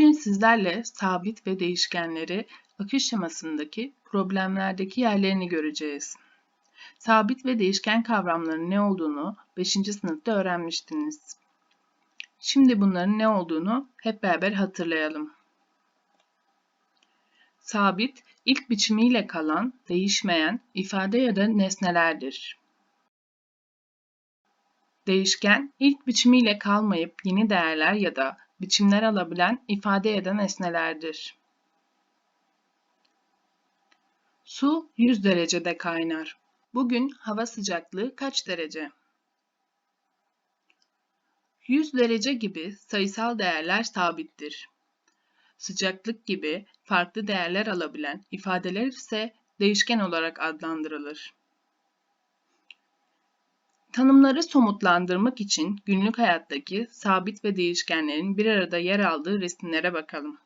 Bugün sizlerle sabit ve değişkenleri akış şemasındaki problemlerdeki yerlerini göreceğiz. Sabit ve değişken kavramlarının ne olduğunu 5. sınıfta öğrenmiştiniz. Şimdi bunların ne olduğunu hep beraber hatırlayalım. Sabit, ilk biçimiyle kalan, değişmeyen ifade ya da nesnelerdir. Değişken, ilk biçimiyle kalmayıp yeni değerler ya da biçimler alabilen ifade eden nesnelerdir. Su 100 derecede kaynar. Bugün hava sıcaklığı kaç derece? 100 derece gibi sayısal değerler sabittir. Sıcaklık gibi farklı değerler alabilen ifadeler ise değişken olarak adlandırılır. Tanımları somutlandırmak için günlük hayattaki sabit ve değişkenlerin bir arada yer aldığı resimlere bakalım.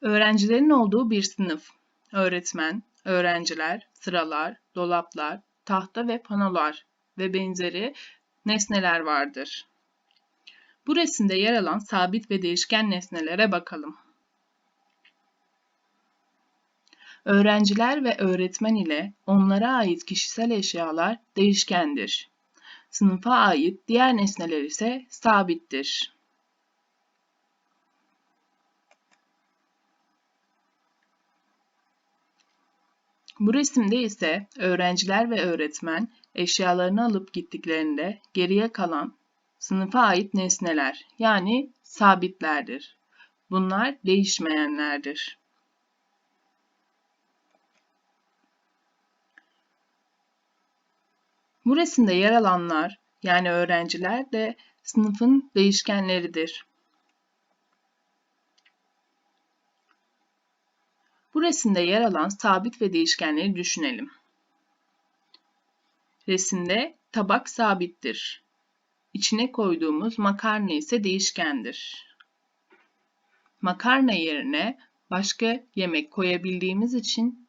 Öğrencilerin olduğu bir sınıf. Öğretmen, öğrenciler, sıralar, dolaplar, tahta ve panolar ve benzeri nesneler vardır. Bu resimde yer alan sabit ve değişken nesnelere bakalım. Öğrenciler ve öğretmen ile onlara ait kişisel eşyalar değişkendir. Sınıfa ait diğer nesneler ise sabittir. Bu resimde ise öğrenciler ve öğretmen eşyalarını alıp gittiklerinde geriye kalan sınıfa ait nesneler yani sabitlerdir. Bunlar değişmeyenlerdir. Bu resimde yer alanlar yani öğrenciler de sınıfın değişkenleridir. Bu resimde yer alan sabit ve değişkenleri düşünelim. Resimde tabak sabittir. İçine koyduğumuz makarna ise değişkendir. Makarna yerine başka yemek koyabildiğimiz için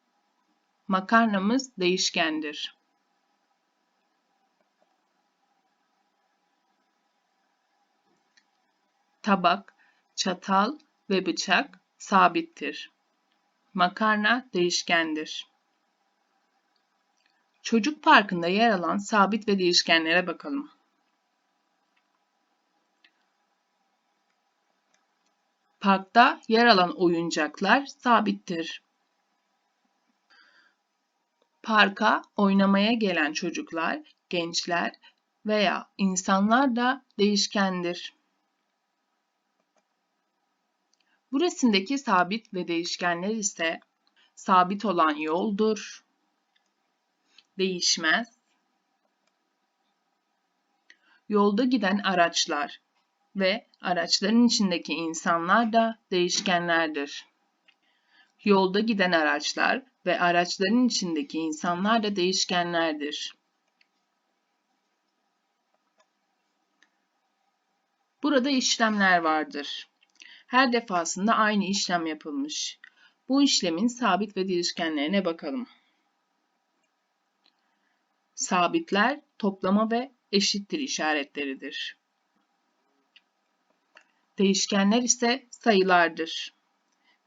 makarnamız değişkendir. Tabak, çatal ve bıçak sabittir. Makarna değişkendir. Çocuk parkında yer alan sabit ve değişkenlere bakalım. Parkta yer alan oyuncaklar sabittir. Parka oynamaya gelen çocuklar, gençler veya insanlar da değişkendir. Bu resimdeki sabit ve değişkenler ise sabit olan yoldur, değişmez, yolda giden araçlar ve araçların içindeki insanlar da değişkenlerdir. Yolda giden araçlar ve araçların içindeki insanlar da değişkenlerdir. Burada işlemler vardır. Her defasında aynı işlem yapılmış. Bu işlemin sabit ve değişkenlerine bakalım. Sabitler toplama ve eşittir işaretleridir. Değişkenler ise sayılardır.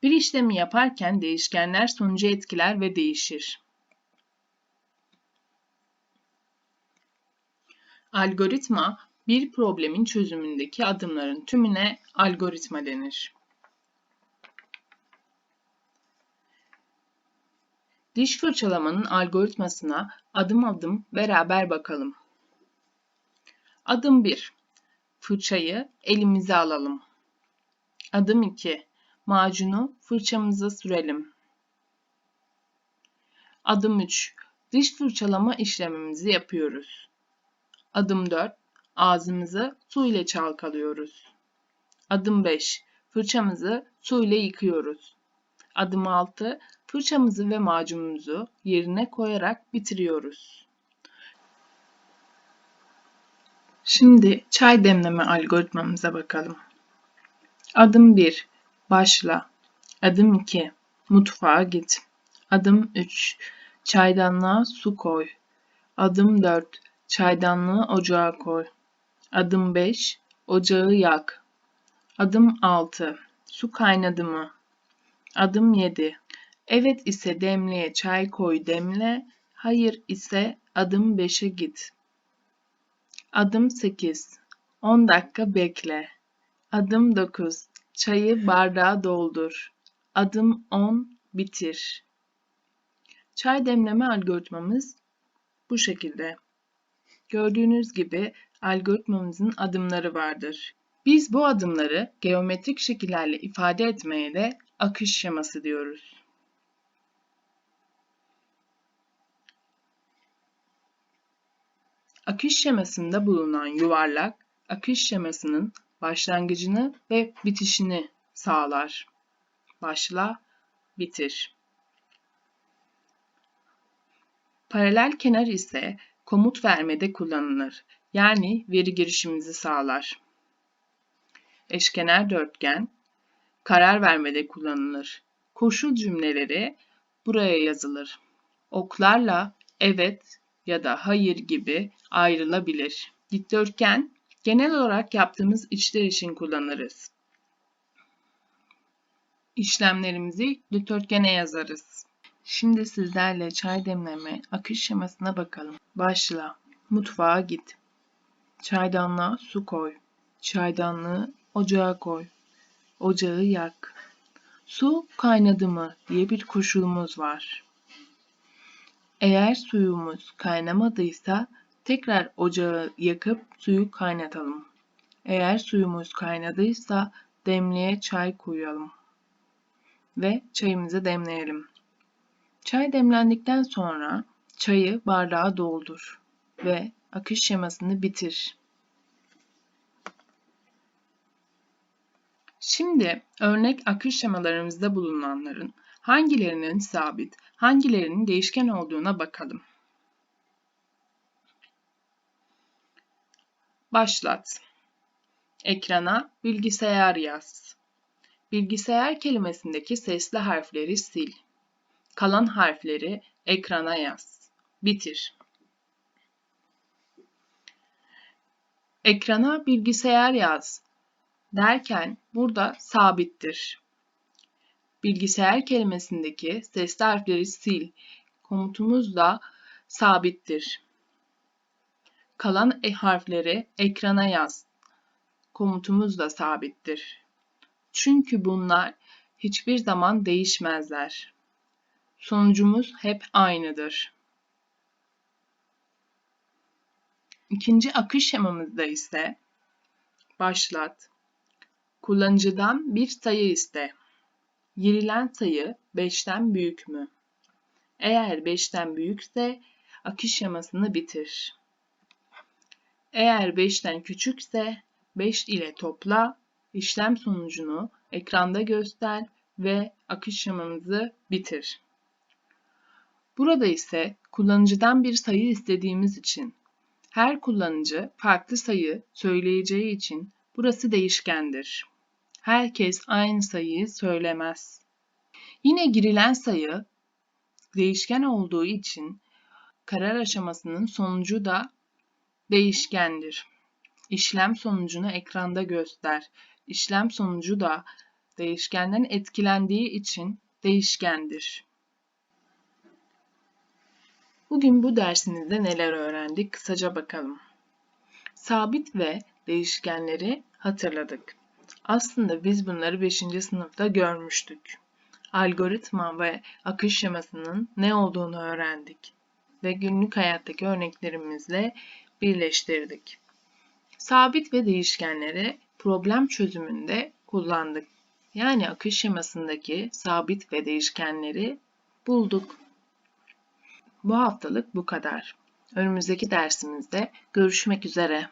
Bir işlemi yaparken değişkenler sonucu etkiler ve değişir. Algoritma bir problemin çözümündeki adımların tümüne algoritma denir. Diş fırçalamanın algoritmasına adım adım beraber bakalım. Adım 1. Fırçayı elimize alalım. Adım 2. Macunu fırçamıza sürelim. Adım 3. Diş fırçalama işlemimizi yapıyoruz. Adım 4. Ağzımızı su ile çalkalıyoruz. Adım 5. Fırçamızı su ile yıkıyoruz. Adım 6. Fırçamızı ve macunumuzu yerine koyarak bitiriyoruz. Şimdi çay demleme algoritmamıza bakalım. Adım 1. Başla. Adım 2. Mutfağa git. Adım 3. Çaydanlığa su koy. Adım 4. Çaydanlığı ocağa koy. Adım 5. Ocağı yak. Adım 6. Su kaynadı mı? Adım 7. Evet ise demliğe çay koy demle. Hayır ise adım 5'e git. Adım 8. 10 dakika bekle. Adım 9. Çayı bardağa doldur. Adım 10. Bitir. Çay demleme algoritmamız bu şekilde. Gördüğünüz gibi algoritmamızın adımları vardır. Biz bu adımları geometrik şekillerle ifade etmeye de akış şeması diyoruz. Akış şemasında bulunan yuvarlak, akış şemasının başlangıcını ve bitişini sağlar. Başla, bitir. Paralel kenar ise komut vermede kullanılır. Yani veri girişimizi sağlar. Eşkenar dörtgen karar vermede kullanılır. Koşul cümleleri buraya yazılır. Oklarla evet ya da hayır gibi ayrılabilir. Dikdörtgen genel olarak yaptığımız işler için kullanırız. İşlemlerimizi dikdörtgene yazarız. Şimdi sizlerle çay demleme akış şemasına bakalım. Başla. Mutfağa git. Çaydanlığa su koy. Çaydanlığı ocağa koy. Ocağı yak. Su kaynadı mı diye bir koşulumuz var. Eğer suyumuz kaynamadıysa tekrar ocağı yakıp suyu kaynatalım. Eğer suyumuz kaynadıysa demliğe çay koyalım ve çayımızı demleyelim. Çay demlendikten sonra çayı bardağa doldur ve akış şemasını bitir. Şimdi örnek akış şemalarımızda bulunanların hangilerinin sabit, hangilerinin değişken olduğuna bakalım. Başlat. Ekrana bilgisayar yaz. Bilgisayar kelimesindeki sesli harfleri sil. Kalan harfleri ekrana yaz. Bitir. Ekrana bilgisayar yaz derken burada sabittir. Bilgisayar kelimesindeki sesli harfleri sil komutumuz da sabittir. Kalan e harfleri ekrana yaz komutumuz da sabittir. Çünkü bunlar hiçbir zaman değişmezler. Sonucumuz hep aynıdır. İkinci akış şemamızda ise başlat, kullanıcıdan bir sayı iste. Girilen sayı 5'ten büyük mü? Eğer 5'ten büyükse akış şemasını bitir. Eğer 5'ten küçükse 5 ile topla, işlem sonucunu ekranda göster ve akış şemamızı bitir. Burada ise kullanıcıdan bir sayı istediğimiz için her kullanıcı farklı sayı söyleyeceği için burası değişkendir. Herkes aynı sayıyı söylemez. Yine girilen sayı değişken olduğu için karar aşamasının sonucu da değişkendir. İşlem sonucunu ekranda göster. İşlem sonucu da değişkenden etkilendiği için değişkendir. Bugün bu dersimizde neler öğrendik kısaca bakalım. Sabit ve değişkenleri hatırladık. Aslında biz bunları 5. sınıfta görmüştük. Algoritma ve akış şemasının ne olduğunu öğrendik ve günlük hayattaki örneklerimizle birleştirdik. Sabit ve değişkenleri problem çözümünde kullandık. Yani akış şemasındaki sabit ve değişkenleri bulduk. Bu haftalık bu kadar. Önümüzdeki dersimizde görüşmek üzere.